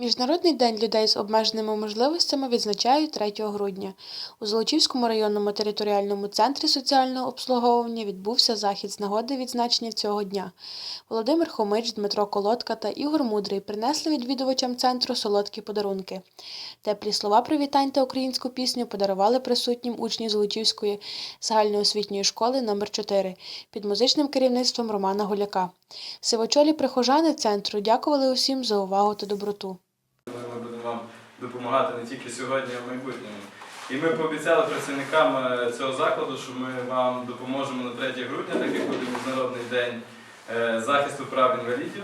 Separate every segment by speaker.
Speaker 1: Міжнародний день людей з обмеженими можливостями відзначають 3 грудня. У Золочівському районному територіальному центрі соціального обслуговування відбувся захід з нагоди відзначення цього дня. Володимир Хомич, Дмитро Колодка та Ігор Мудрий принесли відвідувачам центру солодкі подарунки. Теплі слова привітань та українську пісню подарували присутнім учні Золочівської загальноосвітньої школи номер 4 під музичним керівництвом Романа Гуляка. Сивочолі прихожани центру дякували усім за увагу та доброту.
Speaker 2: Вам допомагати не тільки сьогодні, а в майбутньому. І ми пообіцяли працівникам е, цього закладу, що ми вам допоможемо на 3 грудня, так як буде Міжнародний день е, захисту прав інвалідів.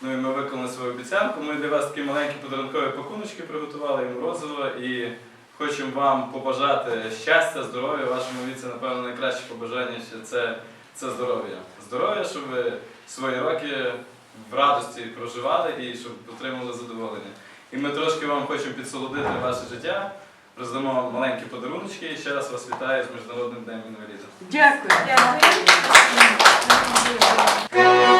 Speaker 2: Ну і ми виконали свою обіцянку. Ми для вас такі маленькі подарункові пакуночки приготували і морозиво. І хочемо вам побажати щастя, здоров'я. Вашому віці, напевно, найкраще побажання це, це здоров'я. Здоров'я, щоб ви свої роки в радості проживали і щоб отримали задоволення. І ми трошки вам хочемо підсолодити ваше життя. Роздамо маленькі подаруночки і ще раз вас вітаю з Міжнародним днем інваліда.
Speaker 3: Дякую.
Speaker 4: Дякую.